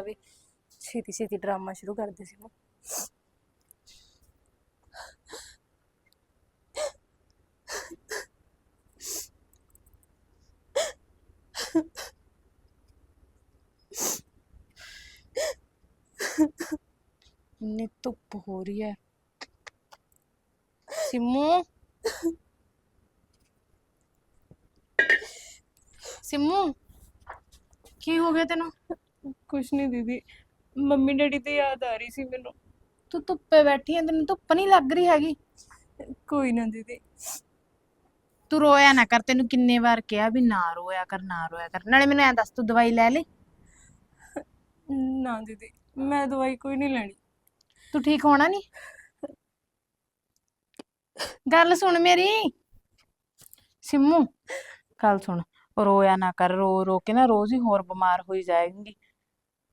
ਜਾਵੇ। ਛੇਤੀ ਛੇਤੀ ਡਰਾਮਾ ਸ਼ੁਰੂ ਕਰਦੇ ਸੀ ਉਹ। ਇੰਨੀ ਧੁੱਪ ਹੋ ਰਹੀ ਹੈ। ਸਿਮੂ। ਸਿਮੂ, ਕੀ ਹੋ ਗਿਆ ਤੈਨੂੰ? ਕੁਛ ਨਹੀਂ ਦੀਦੀ। ਮੰਮੀ ਡੈਡੀ ਤੇ ਯਾਦ ਆ ਰਹੀ ਸੀ ਮੈਨੂੰ। ਤੂੰ ਧੁੱਪੇ ਬੈਠੀ ਐ ਤੈਨੂੰ ਧੁੱਪ ਨਹੀਂ ਲੱਗ ਰਹੀ ਹੈਗੀ? ਕੋਈ ਨਾ ਦੀਦੀ। ਤੂੰ ਰੋਇਆ ਨਾ ਕਰ ਤੈਨੂੰ ਕਿੰਨੇ ਵਾਰ ਕਿਹਾ ਵੀ ਨਾ ਰੋਇਆ ਕਰ ਨਾ ਰੋਇਆ ਕਰ। ਨਾਲੇ ਮੈਨੂੰ ਐਂ ਦੱਸ ਤੂੰ ਦਵਾਈ ਲੈ ਲਈ? ਨਾ ਦੀਦੀ ਮੈਂ ਦਵਾਈ ਕੋਈ ਨਹੀਂ ਲੈਣੀ। ਤੂੰ ਠੀਕ ਹੋਣਾ ਨਹੀਂ ਗੱਲ ਸੁਣ ਮੇਰੀ। ਸਿੰਮੂ ਗੱਲ ਸੁਣ। ਰੋਇਆ ਨਾ ਕਰ ਰੋ ਰੋ ਕੇ ਨਾ ਰੋਜ਼ ਹੀ ਹੋਰ ਬਿਮਾਰ ਹੋਈ ਜਾਏਂਗੀ।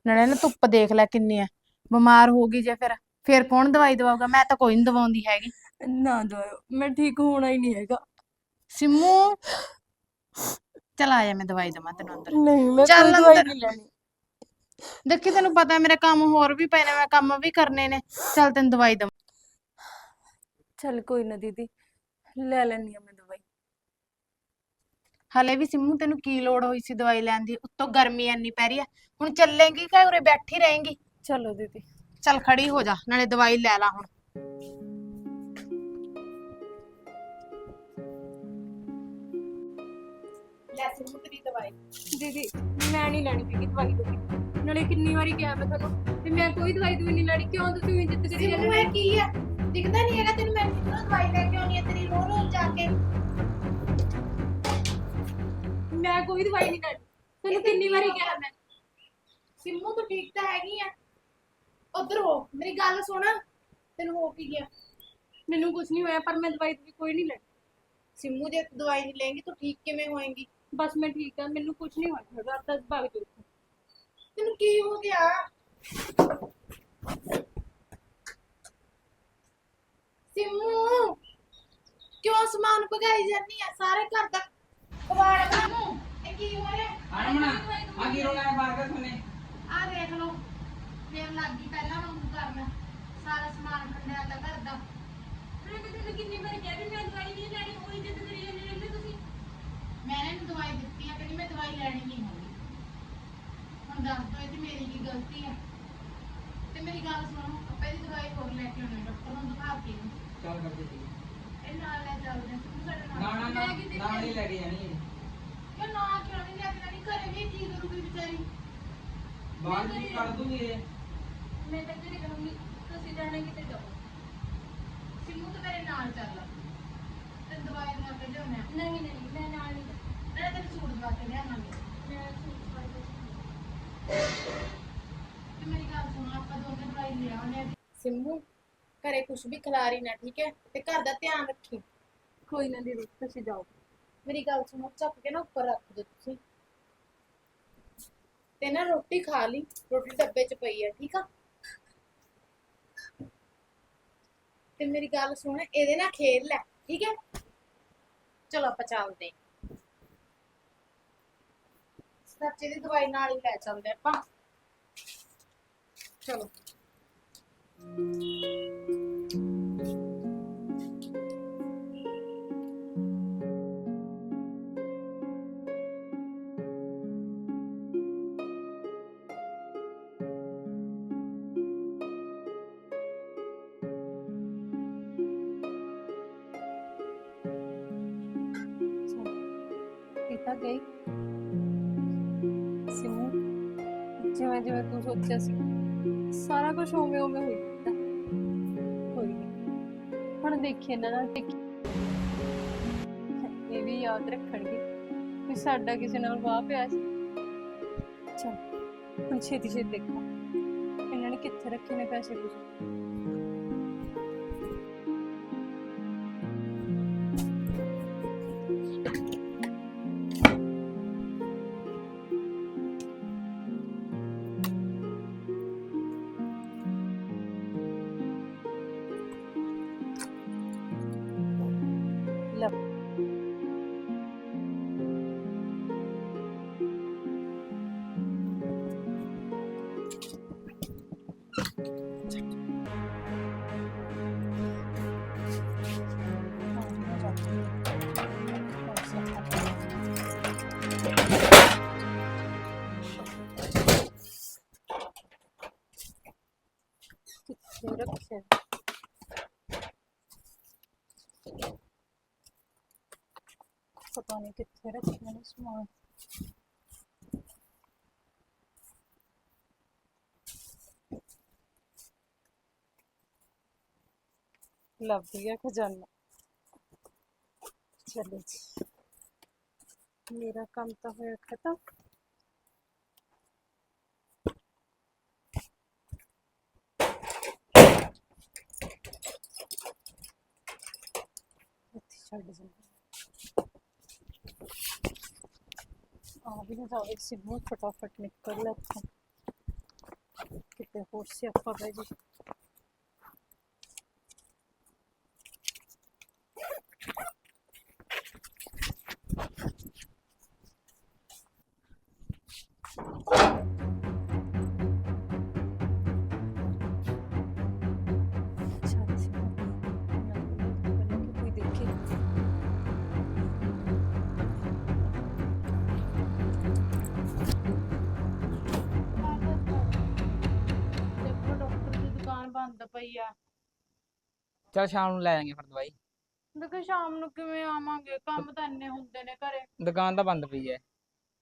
ਨਾਲੇ ਨਾ ਧੁੱਪ ਦੇਖ ਲੈ ਕਿੰਨੀ ਐ। ਬਿਮਾਰ ਹੋ ਗਈ ਜੇ ਫਿਰ ਫਿਰ ਕੌਣ ਦਵਾਈ ਦਵਾਊਗਾ? ਮੈਂ ਤਾਂ ਕੋਈ ਨਹੀਂ ਦਵਾਉਂਦੀ ਹੈਗੀ। ਨਾ ਦਵਾਇਓ ਮੈਂ ਠੀਕ ਹੋਣਾ ਹੀ ਨਹੀਂ ਹੈਗਾ। ਸਿੰਮੂ ਚਲ ਆ ਜਾ ਮੈਂ ਦਵਾਈ ਦਵਾਂ ਤੈਨੂੰ ਅੰਦਰ। ਨਹੀਂ ਮੈਂ ਚੱਲ ਕੋਈ ਦਵਾਈ ਅੰਦਰ। ਨਹੀਂ ਲੈਣੀ। ਦੇਖੀ ਤੈਨੂੰ ਪਤਾ ਮੇਰੇ ਕੰਮ ਹੋਰ ਵੀ ਪਏ ਨੇ ਮੈਂ ਕੰਮ ਵੀ ਕਰਨੇ ਨੇ। ਚੱਲ ਤੈਨੂੰ ਦਵਾਈ ਦਵਾਂ। ਚੱਲ ਕੋਈ ਨਾ ਦੀਦੀ ਲੈ ਲੈਣੀ ਆ ਮੈਂ ਦਵਾਈ ਹਲੇ ਵੀ ਸਿੰਮੂ ਤੈਨੂੰ ਕੀ ਲੋੜ ਹੋਈ ਸੀ ਦਵਾਈ ਲੈਣ ਦੀ? ਉੱਤੋਂ ਗਰਮੀ ਇੰਨੀ ਪੈ ਰਹੀ ਆ। ਹੁਣ ਚੱਲੇਂਗੀ ਕਿ ਉਰੇ ਬੈਠੀ ਰਹੇਂਗੀ? ਚਲੋ ਦੀਦੀ। ਚੱਲ ਖੜੀ ਹੋ ਜਾ ਨਾਲੇ ਦਵਾਈ ਲੈ ਲਾ ਹੁਣ। ਲੈ ਸਿੰਮੂ ਤੇਰੀ ਦਵਾਈ। ਦੀਦੀ ਮੈਂ ਨਹੀਂ ਲੈਣੀ ਹੈਗੀ ਦਵਾਈ ਦਵਾਈ ਨਾਲੇ ਕਿੰਨੀ ਵਾਰੀ ਕਿਹਾ ਮੈਂ ਤੁਹਾਨੂੰ ਤੇ ਮੈਂ ਕੋਈ ਦਵਾਈ ਦਵਾਈ ਨਹੀਂ ਲੈਣੀ। ਕਿਉਂ ਤੁਸੀਂ ਇੰਨੀ ਜਿੱਦ ਕਰੀ ਸਿੰਮੂ ਜਾਂਦੇ ਇਹ ਕੀ ਆ? ਦਿਖਦਾ ਨਹੀਂ ਹੈਗਾ ਤੈਨੂੰ ਮੈਂ ਕਿੰਨਾ ਦਵਾਈ ਲੈ ਕੇ ਆਉਣੀ ਆ ਤੇਰੀ? ਰੋ ਰੋ ਜਾ ਕੇ। ਮੈਂ ਕੋਈ ਦਵਾਈ ਨਹੀਂ ਲੈਣੀ ਤੁਹਾਨੂੰ ਕਿੰਨੀ ਵਾਰੀ ਕਿਹਾ ਮੈਂ। ਸਿੰਮੂ ਤੂੰ ਠੀਕ ਤਾਂ ਹੈਗੀ ਆ? ਉਧਰ ਹੋ ਮੇਰੀ ਗੱਲ ਸੁਣ। ਤੈਨੂੰ ਹੋ ਕੀ ਗਿਆ? ਮੈਨੂੰ ਕੁਝ ਨਹੀਂ ਹੋਇਆ ਪਰ ਮੈਂ ਦਵਾਈ ਦਵਾਈ ਕੋਈ ਨਹੀਂ ਲੈਣੀ। ਸਿੰਮੂ ਜੇ ਤੂੰ ਦਵਾਈ ਨਹੀਂ ਲਏਂਗੀ ਤੂੰ ਠੀਕ ਕਿਵੇਂ ਹੋਏਂਗੀ? ਬਸ ਮੈਂ ਠੀਕ ਆ ਮੈਨੂੰ ਕੁਝ ਨਹੀਂ ਹੋਇਆ ਹੈਗਾ ਤਾਂ ਭਾਗ ਜਾਓ ਤੈਨੂੰ ਕੀ ਹੋ ਗਿਆ? ਸਿੰਮੂ ਕਿਉਂ ਸਮਾਨ ਭਗਾਈ ਜਾਂਦੀ ਆ? ਸਾਰੇ ਘਰ ਦਾ ਕਬਾੜ ਨੂੰ ਇਹ ਕੀ ਹੋ ਰਿਹਾ? ਹਰਮਣਾ ਆ ਕੀ ਰੋਣਾ ਹੈ ਬਾਹਰ ਸੁਣੇ ਆ ਦੇਖ ਲਓ। ਫੇਰ ਲੱਗੀ ਪਹਿਲਾਂ ਵਾਂਗੂ ਕਰਨਾ। ਸਾਰਾ ਸਮਾਨ ਖੰਡਿਆ ਦਾ ਘਰ ਦਾ। ਮੈਂ ਤੁਹਾਨੂੰ ਕਿੰਨੀ ਵਾਰੀ ਕਿਹਾ ਵੀ ਮੈਂ ਦਵਾਈ ਨਹੀਂ ਲੈਣੀ ਉਹੀ ਜਿੱਦ ਕਰੀ ਜਾਂਦੇ ਰਹਿੰਦੇ ਤੁਸੀਂ। ਮੈਂ ਇਹਨੂੰ ਦਵਾਈ ਦਿੱਤੀ ਆ ਕਹਿੰਦੀ ਮੈਂ ਦਵਾਈ ਲੈਣੀ ਨਹੀਂ ਹੈਗੀ। ਹੁਣ ਦੱਸ ਦੋ ਇਹ 'ਚ ਮੇਰੀ ਕੀ ਗਲਤੀ ਆ? ਤੇ ਮੇਰੀ ਗੱਲ ਸੁਣੋ ਦਵਾਈ ਹੋਰ ਲੈ ਕੇ ਆਉਣੀ ਡਾਕਟਰ ਨੂੰ ਦਿਖਾ ਕੇ। ਇਹਨੂੰ। ਚੱਲ ਕਰਦੇ ਜੀ ਇਹ ਨਾਲ ਲੈ ਚੱਲਦੇ ਆ ਤੂੰ ਸਾਡੇ ਨਾ ਨਾ ਨਾ ਨਾਲ ਹੀ ਲੈ ਕੇ ਜਾਣੀ ਕਿਉਂ ਨਾ ਕਿਉਂ ਨਹੀਂ ਲੈ ਕੇ ਜਾਣੀ ਘਰੇ ਵੀ ਕੀ ਕਰੂਗੀ ਵਿਚਾਰੀ। ਬਾਹਰ ਵੀ ਕਰ ਦੂੰਗੀ ਇਹ? ਮੈਂ ਤਾਂ ਕਿਹੜੀ ਕਰੂੰਗੀ ਤੁਸੀਂ ਜਾਣਾ ਕਿਤੇ ਜਾਓ। ਸਿੰਮੂ ਤੇ ਮੇਰੇ ਨਾਲ ਚੱਲ ਤੇ ਦਵਾਈ ਦਵਾ ਕੇ ਲਿਆਉਣਾ ਨਹੀਂ ਨਹੀਂ ਮੈਂ ਨਾਲ ਨਹੀਂ ਜਾਣਾ। ਨਾਲੇ ਤੈਨੂੰ ਸੂਟ ਦਵਾ ਕੇ ਲਿਆਵਾਂਗੇ। ਮੈਂ ਸੂਟ ਪਾ ਕੇ ਤੇ ਮੇਰੀ ਗੱਲ ਸੁਣੋ ਆਪਾਂ ਦੋਨੇ ਦਵਾਈ ਲੈ ਆਉਣੇ ਸਿੰਮੂ ਘਰੇ ਕੁਝ ਵੀ ਖਿਲਾਰੀ ਨਾ ਠੀਕ ਹੈ? ਤੇ ਘਰ ਦਾ ਧਿਆਨ ਰੱਖੀ। ਕੋਈ ਨਾ ਦੀਦੀ ਤੁਸੀਂ ਜਾਓ। ਮੇਰੀ ਗੱਲ ਸੁਣੋ, ਚੱਕ ਕੇ ਨਾ ਉੱਪਰ ਰੱਖ ਦਿਓ ਤੁਸੀਂ। ਤੇ ਨਾ ਰੋਟੀ ਖਾ ਲਈ, ਰੋਟੀ ਡੱਬੇ 'ਚ ਪਈ ਹੈ ਠੀਕ ਆ? ਤੇ ਮੇਰੀ ਗੱਲ ਸੁਣ, ਇਹਦੇ ਨਾਲ ਖੇਡ ਲੈ, ਠੀਕ ਹੈ ਚਲੋ ਆਪਾਂ ਚੱਲਦੇ ਹਾਂ। ਸੱਚੇ ਦੀ ਦਵਾਈ ਨਾਲ ਹੀ ਲੈ ਚੱਲਦੇ ਆਪਾਂ। ਚਲੋ। ਇਹ ਤਾਂ ਗਈ ਸਿਮੂ ਜਿਵੇਂ ਜਿਵੇਂ ਤੂੰ ਸੋਚਿਆ ਸੀ ਸਾਰਾ ਕੁਝ ਉਵੇਂ ਉਵੇਂ ਹੋਈ ਜਾਂਦਾ ਕੋਈ ਨਹੀਂ ਹੁਣ ਦੇਖੀ ਇਹਨਾਂ ਨਾਲ ਦੇਖੀ ਇਹ ਵੀ ਯਾਦ ਰੱਖਣਗੇ ਕਿ ਸਾਡਾ ਕਿਸੇ ਨਾਲ ਵਾਹ ਪਿਆ ਸੀ ਚਲ ਹੁਣ ਛੇਤੀ ਛੇਤੀ ਦੇਖੋ ਇਹਨਾਂ ਨੇ ਕਿੱਥੇ ਰੱਖੇ ਨੇ ਪੈਸੇ ਪੂਸੇ ਰੱਖਿਆ ਪਤਾ ਨਹੀਂ ਕਿੱਥੇ ਰੱਖਿਆ ਨੇ ਸਮਾਨ। ਲੱਭ ਗਿਆ ਖਜ਼ਾਨਾ ਚਲੋ ਜੀ ਮੇਰਾ ਕੰਮ ਤਾਂ ਹੋਇਆ ਖਤਮ ਇੱਥੇ ਛੱਡ ਜਾਂਦੇ ਆ ਵੀ ਨਾ ਜਾਵੇ ਸਿੱਧੂ ਫਟਾਫਟ ਨਿਕਲ ਲੈ ਇੱਥੋਂ ਕਿਤੇ ਹੋਰ ਸਿਆਪਾ ਪੈ ਜੀ ਅੱਛਾ ਸੀ ਪਹਿਲਾਂ ਕਿ ਕੋਈ ਦੇਖੇ ਦੇਖੋ ਡਾਕਟਰ ਦੀ ਦੁਕਾਨ ਬੰਦ ਪਈ ਆ ਚਲ ਸ਼ਾਮ ਨੂੰ ਲੈ ਜਾਾਂਗੇ ਫਿਰ ਦਵਾਈ ਦੇਖੋ ਸ਼ਾਮ ਨੂੰ ਕਿਵੇਂ ਆਵਾਂਗੇ? ਕੰਮ ਤਾਂ ਇੰਨੇ ਹੁੰਦੇ ਨੇ ਘਰੇ। ਦੁਕਾਨ ਤਾਂ ਬੰਦ ਪਈ ਹੈ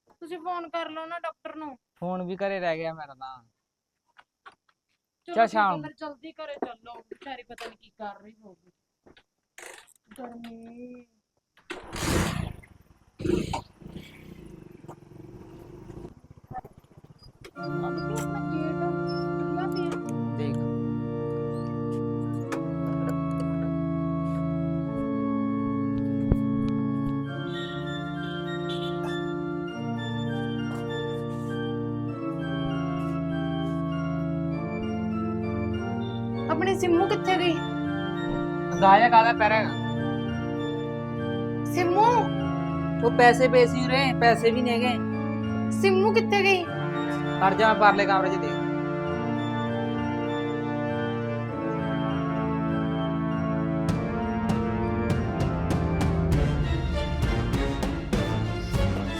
ਤੁਸੀਂ ਫੋਨ ਕਰ ਲਓ ਨਾ ਡਾਕਟਰ ਨੂੰ। ਫੋਨ ਵੀ ਘਰੇ ਰਹਿ ਗਿਆ ਮੇਰਾ ਤਾਂ। ਚਲੋ ਠੀਕ ਆ, ਸ਼ਾਮ ਫਿਰ ਜਲਦੀ ਘਰੇ ਚੱਲੋ। ਵਿਚਾਰੀ ਪਤਾ ਨਹੀਂ ਕੀ ਕਰ ਰਹੀ ਹੋਊਗੀ। ਗਰਮੀ। ਆਪਣਾ ਗੇਟ ਸਿੰਮੂ ਕਿੱਥੇ ਗਈ? ਗਾਇਆ ਕਾਦਾ ਪੈਰਾ ਹੈਗਾ? ਸਿੰਮੂ? ਉਹ ਪੈਸੇ ਪਏ ਸੀ ਉਰੇ ਪੈਸੇ ਵੀ ਨਹੀਂ ਹੈਗੇ। ਸਿੰਮੂ ਕਿੱਥੇ ਗਈ? ਕਰ ਜਾ ਮੈਂ ਪਰਲੇ ਕਮਰੇ 'ਚ ਦੇਖ।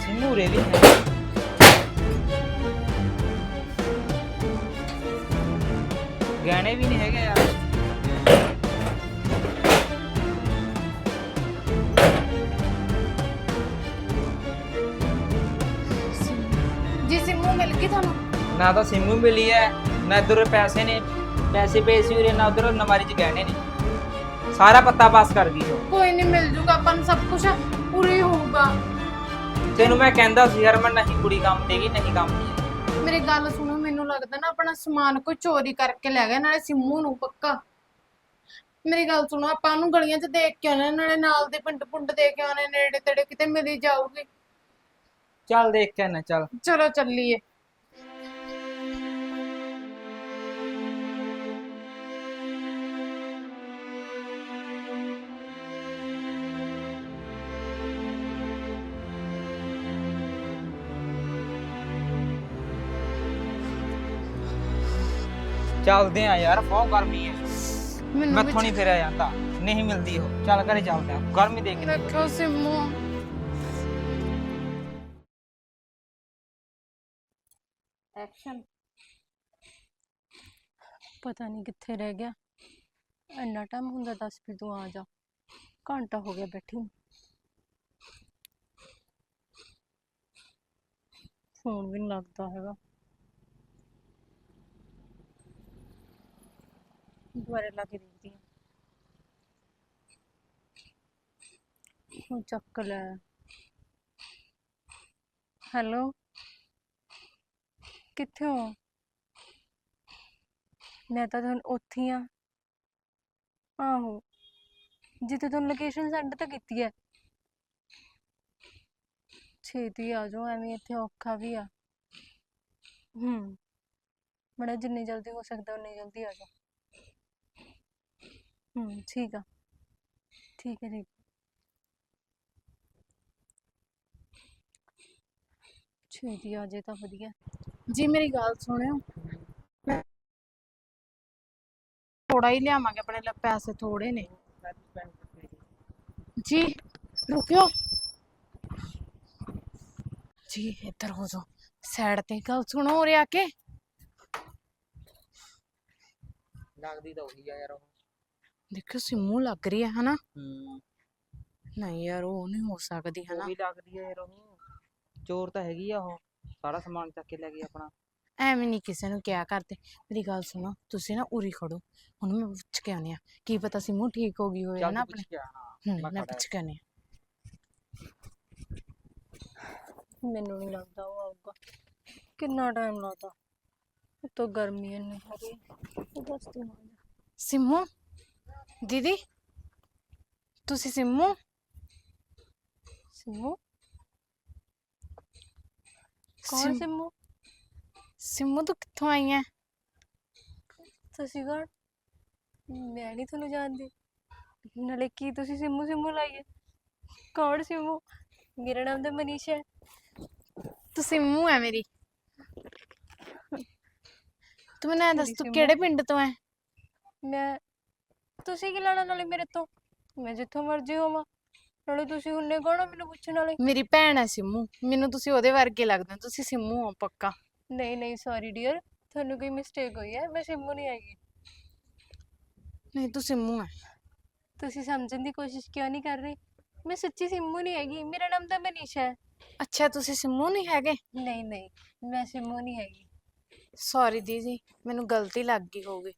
ਸਿੰਮੂ ਰੇ ਵੀ ਹੈ। ਗਾਣੇ ਵੀ ਨਹੀਂ ਹੈਗੇ ਯਾਰ। ਨਾ ਤਾਂ ਸਿੰਮੂ ਮਿਲੀ ਹੈ ਨਾ ਇਧਰ ਪੈਸੇ ਨੇ। ਪੈਸੇ ਸੀ ਉਰੇ ਨਾ ਉਧਰ ਨਮਾਰੀ 'ਚ ਗਹਿਣੇ ਨੇ। ਸਾਰਾ ਪੱਤਾ ਪਾਸ ਕਰ ਗਈ ਉਹ। ਕੋਈ ਨਹੀਂ ਮਿਲ ਜੂਗਾ ਆਪਾਂ ਨੂੰ ਸਭ ਕੁਝ ਪੂਰੀ ਹੋਊਗਾ। ਤੈਨੂੰ ਮੈਂ ਕਹਿੰਦਾ ਸੀ ਹਰਮਨ ਨਹੀਂ ਕੁੜੀ ਕੰਮ ਦੇਗੀ ਨਹੀਂ ਕੰਮ ਮੇਰੀ ਗੱਲ ਸੁਣੋ ਮੈਨੂੰ ਲੱਗਦਾ ਨਾ ਆਪਣਾ ਸਮਾਨ ਕੋਈ ਚੋਰੀ ਕਰਕੇ ਲੈ ਗਿਆ ਨਾਲੇ ਸਿੰਮੂ ਨੂੰ ਪੱਕਾ। ਮੇਰੀ ਗੱਲ ਸੁਣੋ ਆਪਾਂ ਨੂੰ ਗਲੀਆਂ 'ਚ ਦੇਖ ਕੇ ਆਉਣੇ ਨਾਲੇ ਨਾਲ ਦੇ ਪਿੰਡ ਪੁੰਡ ਦੇਖ ਕੇ ਆਉਣੇ ਨੇੜੇ ਤੇੜੇ ਕਿਤੇ ਮਿਲੀ ਜਾਊਗੀ। ਚੱਲ ਦੇਖ ਕੇ ਨਾ ਚੱਲ। ਚਲੋ ਚੱਲੀਏ। ਚੱਲਦੇ ਆ ਯਾਰ ਬਹੁਤ ਗਰਮੀ ਹੈ। ਮੈਨੂੰ ਮੈਥੋਂ ਨਹੀਂ ਫਿਰਿਆ ਜਾਂਦਾ ਨਹੀਂ ਮਿਲਦੀ ਉਹ। ਚੱਲ ਘਰੇ ਚੱਲਦੇ ਆ ਗਰਮੀ ਦੇਖ ਕੇ। ਦੇਖੋ ਸਿੰਮੂ। ਐਕਸ਼ਨ ਪਤਾ ਨਹੀਂ ਕਿੱਥੇ ਰਹਿ ਗਿਆ। ਇੰਨਾ ਟਾਈਮ ਹੁੰਦਾ ਦੱਸ ਵੀ ਤੂੰ ਆ ਜਾ। ਘੰਟਾ ਹੋ ਗਿਆ ਬੈਠੀ ਨੂੰ। ਫੋਨ ਵੀ ਨਹੀਂ ਲੱਗਦਾ ਹੈਗਾ। ਦੁਬਾਰੇ ਲਾ ਕੇ ਦੇਖਦੀ ਹਾਂ। ਹੁਣ ਚੱਕ ਲੈ। ਹੈਲੋ? ਕਿੱਥੇ ਹੋ? ਮੈਂ ਤਾਂ ਤੁਹਾਨੂੰ ਉੱਥੇ ਆ। ਆਹੋ। ਜਿੱਥੇ ਤੁਹਾਨੂੰ ਲੋਕੇਸ਼ਨ ਸੈਂਡ ਤਾਂ ਕੀਤੀ ਹੈ। ਛੇਤੀ ਆ ਜਾਓ, ਐਵੇਂ ਇੱਥੇ ਔਖਾ ਵੀ ਆ। ਹੂੰ। ਬੜਾ ਜਿੰਨੀ ਜਲਦੀ ਹੋ ਸਕਦਾ, ਉਨੀ ਜਲਦੀ ਆ ਜਾਓ। ਹੂੰ, ਠੀਕ ਆ। ਠੀਕ ਹੈ, ਠੀਕ। ਛੇਤੀ ਆ ਜੇ ਤਾਂ ਵਧੀਆ। ਜੀ, ਮੇਰੀ ਗੱਲ ਸੁਣਿਓ। ਥੋੜਾ ਹੀ ਲਿਆਵਾਂਗੇ, ਆਪਣੇ ਲਈ ਪੈਸੇ ਥੋੜੇ ਨੇ। ਜੀ, ਰੁਕਿਓ। ਜੀ, ਇੱਧਰ ਹੋ ਜਾਓ। ਸਾਈਡ ਤੇ ਗੱਲ ਸੁਣੋ, ਉਰੇ ਆ ਕੇ। ਲੱਗਦੀ ਤਾਂ ਉਹੀ ਆ ਯਾਰ ਉਹ। ਦੇਖਿਓ ਸਿੰਮੂ ਲੱਗ ਰਹੀ ਹੈ ਹਨਾ? ਹੂੰ। ਨਹੀਂ ਯਾਰ ਉਹ ਨਹੀਂ ਹੋ ਸਕਦੀ ਹਨਾ? ਵੀ ਲੱਗਦੀ ਯਾਰ ਉਹ ਚੋਰ ਤਾਂ ਹੈਗੀ ਆ ਉਹ। ਸਾਰਾ ਸਮਾਨ ਚੱਕ ਕੇ ਲੈ ਗਈ ਆਪਣਾ। ਐਵੇਂ ਨਹੀਂ ਕਿਸੇ ਨੂੰ ਕਿਹਾ ਕਰਦੇ। ਮੇਰੀ ਗੱਲ ਸੁਣੋ ਤੁਸੀਂ ਨਾ ਉਰੀ ਖੜੋ। ਹੁਣ ਮੈਂ ਪੁੱਛ ਕੇ ਆਉਂਦੀ ਆ ਕੀ ਪਤਾ ਸਿੰਮੂ ਠੀਕ ਹੋ ਗਈ ਹੋਵੇ ਚੱਲ ਨਾ ਤੂੰ ਆਪਣੇ? ਪੁੱਛ ਕੇ ਆ, ਹਾਂ ਹੂੰ ਮੈਂ ਮੈਂ ਖੜਾ ਪੁੱਛ ਕੇ ਆਉਂਦੀ ਹਾਂ ਮੈਨੂੰ ਨਹੀਂ ਲੱਗਦਾ ਉਹ ਆਊਗਾ। ਕਿੰਨਾ ਟਾਈਮ ਲੱਗਦਾ ਉਤੋਂ ਗਰਮੀ ਇੰਨੀ ਹੋ ਰਹੀ ਹੈ ਉਹ ਦੱਸ ਤੂੰ। ਆ ਜਾ। ਸਿੰਮੂ? ਦੀਦੀ ਤੁਸੀਂ ਸਿੰਮੂ ਸਿੰਮੂ ਕੌਣ ਸਿਮ- ਸਿੰਮੂ ਸਿੰਮੂ ਤੂੰ ਕਿੱਥੋਂ ਆਈ ਹੈ ਤੁਸੀਂ ਕੌਣ ਮੈਂ ਨਹੀਂ ਤੁਹਾਨੂੰ ਜਾਣਦੀ ਨਾਲੇ ਕੀ ਤੁਸੀਂ ਸਿੰਮੂ ਸਿੰਮੂ ਲਾਈਏ ਕੌਣ ਸਿੰਮੂ ਮੇਰਾ ਨਾਮ ਤਾਂ ਮਨੀਸ਼ਾ ਹੈ ਤੂੰ ਸਿੰਮੂ ਹੈ ਮੇਰੀ ਤੂੰ ਮੈਨੂੰ ਐਂ ਦੱਸ ਮੇਰੀ ਤੂੰ ਸਿੰਮੂ? ਕਿਹੜੇ ਪਿੰਡ ਤੋਂ ਹੈ ਮੈਂ ਤੁਸੀਂ ਕੀ ਲੈਣਾ ਨਾਲੇ ਮੇਰੇ ਤੋਂ? ਮੈਂ ਜਿੱਥੋਂ ਮਰਜ਼ੀ ਹੋਵਾਂ। ਨਾਲੇ ਤੁਸੀਂ ਹੁੰਨੇ ਕੌਣ ਹੋ ਮੈਨੂੰ ਪੁੱਛਣ ਵਾਲੇ ਮੇਰੀ ਭੈਣ ਹੈ ਸਿੰਮੂ। ਮੈਨੂੰ ਤੁਸੀਂ ਉਹਦੇ ਵਰਗੇ ਲੱਗਦੇ ਹੋ। ਤੁਸੀਂ ਸਿੰਮੂ ਹੋ ਪੱਕਾ। ਨਹੀਂ ਨਹੀਂ ਸੌਰੀ ਡੀਅਰ ਤੁਹਾਨੂੰ ਕੋਈ ਮਿਸਟੇਕ ਹੋਈ ਹੈ? ਮੈਂ ਸਿੰਮੂ ਨਹੀਂ ਹੈਗੀ। ਨਹੀਂ ਤੂੰ ਸਿੰਮੂ ਹੈ ਤੁਸੀਂ ਸਮਝਣ ਦੀ ਕੋਸ਼ਿਸ਼ ਕਿਉਂ ਨਹੀਂ ਕਰ ਰਹੇ? ਮੈਂ ਸੱਚੀ ਸਿੰਮੂ ਨਹੀਂ ਹੈਗੀ। ਮੇਰਾ ਨਾਮ ਤਾਂ ਮਨੀਸ਼ਾ ਹੈ। ਅੱਛਾ ਤੁਸੀਂ ਸਿੰਮੂ ਨਹੀਂ ਹੈਗੇ? ਨਹੀਂ ਨਹੀਂ। ਮੈਂ ਸਿੰਮੂ ਨਹੀਂ ਹੈਗੀ। ਸੌਰੀ ਦੀਦੀ ਮੈਨੂੰ ਗਲਤੀ ਲੱਗ ਗਈ ਹੋਊਗੀ।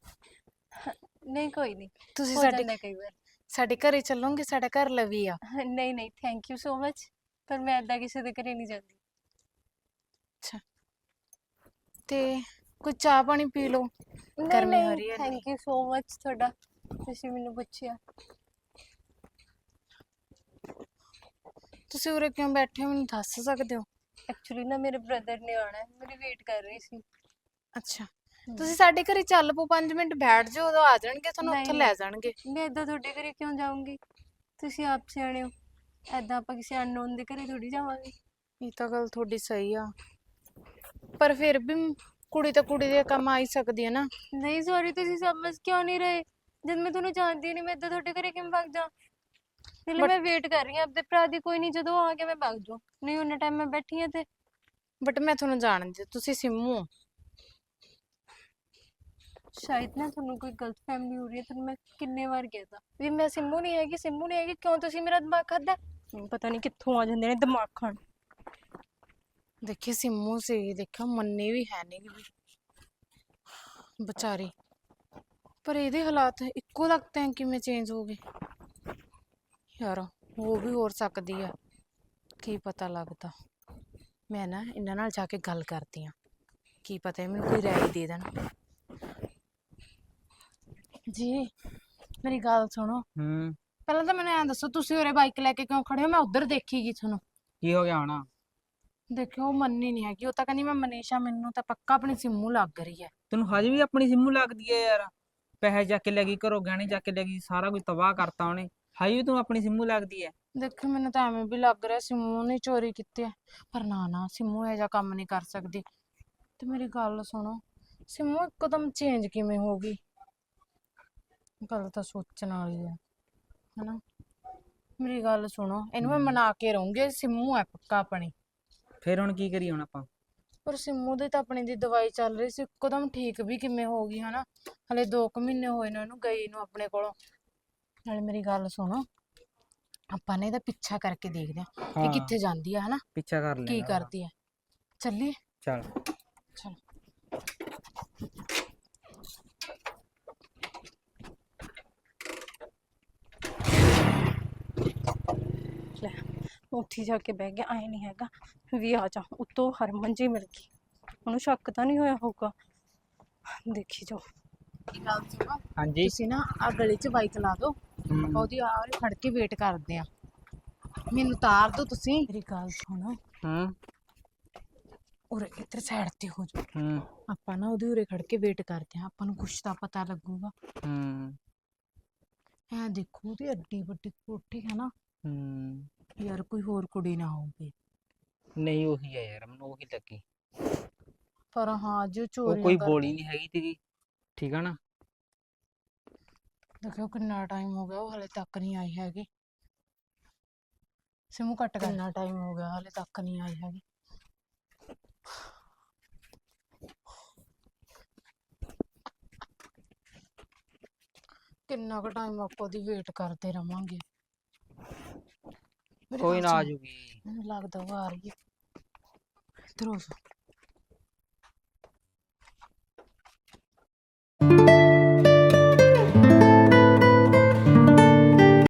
ਨਹੀਂ ਕੋਈ ਨਹੀਂ। ਤੁਸੀਂ ਹੋ ਸਾਡੇ ਜਾਂਦਾ ਕਈ ਵਾਰ। ਸਾਡੇ ਘਰੇ ਚੱਲੋਗੇ ਸਾਡਾ ਘਰ ਲਵੀ ਆ। ਨਹੀਂ ਨਹੀਂ ਥੈਂਕ ਯੂ ਸੋ ਮਚ ਪਰ ਮੈਂ ਏਦਾਂ ਕਿਸੇ ਦੇ ਘਰੇ ਨਹੀਂ ਜਾਂਦੀ। ਅੱਛਾ। ਤੇ ਕੋਈ ਚਾਹ ਪਾਣੀ ਪੀ ਲਓ? ਗਰਮੀ ਹੋ ਰਹੀ ਹੈ ਥੈਂਕ ਯੂ ਸੋ ਮਚ ਤੁਹਾਡਾ। ਤੁਸੀਂ ਮੈਨੂੰ ਪੁੱਛਿਆ। ਤੁਸੀਂ ਉਰੇ ਕਿਉਂ ਬੈਠੇ ਹੋ? ਮੈਨੂੰ ਦੱਸ ਸਕਦੇ ਹੋ? ਐਕਚੁਅਲੀ ਨਾ ਮੇਰੇ ਬ੍ਰਦਰ ਨੇ ਆਉਣਾ ਹੈ। ਮੇਰੀ ਵੇਟ ਕਰ ਰਹੀ ਸੀ। ਅੱਛਾ। ਤੁਸੀਂ ਸਾਡੇ ਘਰੇ ਚੱਲ ਪਓ 5 ਮਿੰਟ ਬੈਠ ਜਾਓ ਉਦੋਂ ਆ ਜਾਣਗੇ ਤੁਹਾਨੂੰ ਉੱਥੇ ਨਹੀਂ। ਲੈ ਜਾਣਗੇ। ਮੈਂ ਏਦਾਂ ਤੁਹਾਡੇ ਘਰੇ ਕਿਉਂ ਜਾਊਂਗੀ? ਤੁਸੀਂ ਆਪ ਸਿਆਣੇ ਹੋ। ਏਦਾਂ ਆਪਾਂ ਕਿਸੇ ਅਨਨੋਨ ਦੇ ਘਰੇ ਥੋੜੀ ਜਾਵਾਂਗੇ। ਇਹ ਤਾਂ ਗੱਲ ਤੁਹਾਡੀ ਸਹੀ ਆ। ਪਰ ਫਿਰ ਵੀ ਕੁੜੀ ਤਾਂ ਕੁੜੀ ਦੇ ਕੰਮ ਆ ਹੀ ਸਕਦੀ ਹੈ ਨਾ। ਨਹੀਂ ਸੌਰੀ ਤੁਸੀਂ ਸਮਝ ਕਿਉਂ ਨਹੀਂ ਰਹੇ? ਜਦ ਮੈਂ ਤੁਹਾਨੂੰ ਜਾਣਦੀ ਨਹੀਂ ਮੈਂ ਏਦਾਂ ਤੁਹਾਡੇ ਘਰੇ ਕਿਵੇਂ ਭੱਜ ਜਾ But- ਮੈਂ ਵੇਟ ਕਰ ਰਹੀ ਹਾਂ ਆਪਦੇ ਭਰਾ ਦੀ ਕੋਈ ਨਹੀਂ ਜਦੋਂ ਆ ਗਿਆ ਮੈਂ ਭੱਜ ਜਾਊਂ। ਨਹੀਂ ਉਹਨਾਂ ਟਾਈਮ ਮੈਂ ਬੈਠੀ ਹਾਂ ਤੇ ਬਟ ਮੈਂ ਤੁਹਾਨੂੰ ਜਾਣਦੀ ਹਾਂ, ਤੁਸੀਂ ਸਿੰਮੂ ਹੋ। ਸ਼ਾਇਦ ਨਾ ਤੁਹਾਨੂੰ ਕੋਈ ਗਲਤ ਹੋ ਰਹੀ ਹੈ, ਤੁਹਾਨੂੰ ਮੈਂ ਕਿੰਨੇ ਵਾਰ ਕਿਹਾ ਵੀ ਮੈਂ ਸਿੰਮੂ ਨਹੀਂ ਹੈਗੀ, ਸਿੰਮੂ ਨਹੀਂ ਹੈਗੀ, ਕਿਉਂ ਤੁਸੀਂ ਮੇਰਾ ਦਿਮਾਗ ਖਾਦਾ ਪਤਾ ਨਹੀਂ ਕਿੱਥੋਂ ਆ ਜਾਂਦੇ ਨੇ ਦਿਮਾਗ ਖਾਣ। ਦੇਖੀ ਸਿੰਮੂ ਸੀ, ਦੇਖਿਓ ਮੰਨੀ ਵੀ ਹੈ ਨਹੀਂ ਵੀ। ਵਿਚਾਰੀ। ਪਰ ਇਹਦੇ ਹਾਲਾਤ ਇੱਕੋ ਲੱਗਦੇ ਹੈ ਕਿਵੇਂ ਚੇਂਜ ਹੋ ਗਏ। ਯਾਰ, ਉਹ ਵੀ ਹੋ ਸਕਦੀ ਆ। ਕੀ ਪਤਾ ਲੱਗਦਾ। ਮੈਂ ਨਾ ਇਹਨਾਂ ਨਾਲ ਜਾ ਕੇ ਗੱਲ ਕਰਦੀ ਆ। ਕੀ ਪਤਾ ਇਹ ਮੈਨੂੰ ਕੋਈ ਰਾਏ ਦੇ ਦੇਣ। ਜੀ ਮੇਰੀ ਗੱਲ ਸੁਣੋ। ਹੂੰ। ਪਹਿਲਾਂ ਤਾਂ ਮੈਨੂੰ ਐਂ ਦੱਸੋ ਤੁਸੀਂ ਉਰੇ ਬਾਈਕ ਲੈ ਕੇ ਕਿਉਂ ਖੜੇ ਹੋ? ਮੈਂ ਉੱਧਰ ਦੇਖੀ ਗਈ ਤੁਹਾਨੂੰ। ਕੀ ਹੋ ਗਿਆ ਹੁਣ? ਦੇਖਿਓ ਉਹ ਮੰਨੀ ਨਹੀਂ ਹੈਗੀ। ਉਹ ਤਾਂ ਕਹਿੰਦੀ ਮੈਂ ਮਨੀਸ਼ਾ ਮੈਨੂੰ ਤਾਂ ਪੱਕਾ ਆਪਣੀ ਸਿੰਮੂ ਲੱਗ ਰਹੀ ਹੈ। ਤੈਨੂੰ ਹਜੇ ਵੀ ਆਪਣੀ ਸਿੰਮੂ ਲੱਗਦੀ ਹੈ ਯਾਰ। ਪੈਸੇ ਚੱਕ ਕੇ ਲੈ ਗਈ ਘਰੋਂ ਗਹਿਣੇ ਚੱਕ ਕੇ ਲੈ ਗਈ ਸਾਰਾ ਕੁਝ ਤਬਾਹ ਕਰਤਾ ਉਹਨੇ। ਹਜੇ ਵੀ ਤੂੰ ਆਪਣੀ ਸਿੰਮੂ ਲੱਗਦੀ ਹੈ? ਦੇਖੋ ਮੈਨੂੰ ਤਾਂ ਐਵੇਂ ਵੀ ਲੱਗ ਰਿਹਾ ਸਿੰਮੂ ਨੇ ਚੋਰੀ ਕੀਤੀ ਹੈ। ਪਰ ਨਾ ਨਾ ਸਿੰਮੂ ਇਹ ਜਿਹਾ ਕੰਮ ਨਹੀਂ ਕਰ ਸਕਦੀ। ਤੇ ਮੇਰੀ ਗੱਲ ਸੁਣੋ ਸਿੰਮੂ ਇੱਕਦਮ ਚੇਂਜ ਕਿਵੇਂ ਹੋ ਗਈ? ਗੱਲ ਤਾਂ ਸੋਚਣ ਵਾਲੀ ਹੈ ਹਨਾ? ਮੇਰੀ ਗੱਲ ਸੁਣੋ ਇਹਨੂੰ ਮੈਂ। ਮਨਾ ਕੇ ਰਹੂੰਗੀ ਸਿੰਮੂ ਹੈ ਪੱਕਾ ਆਪਣੀ ਫਿਰ ਹੁਣ ਕੀ ਕਰੀ ਹੁਣ ਆਪਾਂ? ਪਰ ਸਿੰਮੂ ਦੀ ਤਾਂ ਆਪਣੀ ਦੀ ਦਵਾਈ ਚੱਲ ਰਹੀ ਸੀ ਇੱਕਦਮ ਠੀਕ ਵੀ ਕਿਵੇਂ ਹੋ ਗਈ ਹਨਾ? ਹਲੇ 2 ਕੁ ਮਹੀਨੇ ਹੋਏ ਨੇ ਉਹਨੂੰ ਗਈ ਨੂੰ ਆਪਣੇ ਕੋਲੋਂ। ਨਾਲੇ ਮੇਰੀ ਗੱਲ ਸੁਣੋ ਆਪਾਂ ਨੇ ਇਹਦਾ ਪਿੱਛਾ ਕਰਕੇ ਦੇਖਦੇ ਹਾਂ ਕਿ ਹਾਂ। ਕਿੱਥੇ ਜਾਂਦੀ ਆ ਹਨਾ? ਪਿੱਛਾ ਕਰ ਕੀ ਲੈਣਾ ਕਰਦੀ ਆ। ਚੱਲੀਏ। ਚੱਲ। ਚਲ ਲੈ ਉੱਥੇ ਜਾ ਕੇ ਬਹਿ ਗਿਆ ਐ ਨਹੀਂ ਹੈਗਾ ਵੀ ਆ ਜਾ ਉੱਤੋਂ ਹਰਮਨ ਜੀ ਮਿਲ ਗਈ। ਉਹਨੂੰ ਸ਼ੱਕ ਤਾਂ ਨਹੀਂ ਹੋਇਆ ਹੋਊਗਾ? ਦੇਖੀ ਜਾਓ। ਗੱਲ ਸੁਣੋ ਹਾਂਜੀ। ਤੁਸੀਂ ਨਾ ਆ ਗਲੀ 'ਚ ਬਾਈਕ ਲਾ ਦਿਓ। ਆਪਾਂ ਉਹਦੀ ਆ ਉਰੇ ਖੜ ਕੇ ਵੇਟ ਕਰਦੇ ਆ ਮੈਨੂੰ ਤਾਰ ਦਿਓ ਤੁਸੀਂ। ਮੇਰੀ ਗੱਲ ਸੁਣੋ। ਹੂੰ। ਉਰੇ ਇੱਧਰ ਸਾਈਡ ਤੇ ਹੋ ਜਾਓ। ਹੂੰ। ਆਪਾਂ ਨਾ ਉਹਦੇ ਉਰੇ ਖੜ ਕੇ ਵੇਟ ਕਰਦੇ ਆ ਆਪਾਂ ਨੂੰ ਕੁਛ ਤਾਂ ਪਤਾ ਲੱਗੂਗਾ। ਹੂੰ। ਐ ਦੇਖੋ ਉਹਦੀ ਐਡੀ ਵੱਡੀ ਕੋਠੀ ਹੈ ਨਾ। ਹੂੰ। ਯਾਰ ਕੋਈ ਹੋਰ ਕੁੜੀ ਨਾ ਹੋਵੇ। ਨਹੀਂ ਉਹੀ ਹੈ ਯਾਰ ਮੈਨੂੰ ਉਹੀ ਲੱਗੀ। ਪਰ ਹਾਂ ਅੱਜ ਉਹ ਚੋਰੀ ਕੋਈ ਬੋਲੀ ਨਹੀਂ ਹੈਗੀ ਤੇਗੀ ਠੀਕ ਆ ਨਾ? ਦੇਖਿਓ ਕਿੰਨਾ ਟਾਈਮ ਹੋ ਗਿਆ ਉਹ ਹਲੇ ਤੱਕ ਨਹੀਂ ਆਈ ਹੈਗੀ। ਸਿਮੂ ਕੱਟ ਕਿੰਨਾ ਟਾਈਮ ਹੋ ਗਿਆ ਹਲੇ ਤੱਕ ਨਹੀਂ ਆਈ ਹੈਗੀ। ਕਿੰਨਾ ਕੁ ਟਾਈਮ ਆਪਾਂ ਉਹਦੀ ਵੇਟ ਕਰਦੇ ਰਵਾਂਗੇ। ਮੇਰੀ ਕੋਈ ਗੱਲ ਨਾ ਆ ਸੁਣ, ਜੂਗੀ। ਮੈਨੂੰ ਲੱਗਦਾ ਉਹ ਆ ਰਹੀ ਹੈ। ਇੱਧਰ ਹੋ ਜਾ।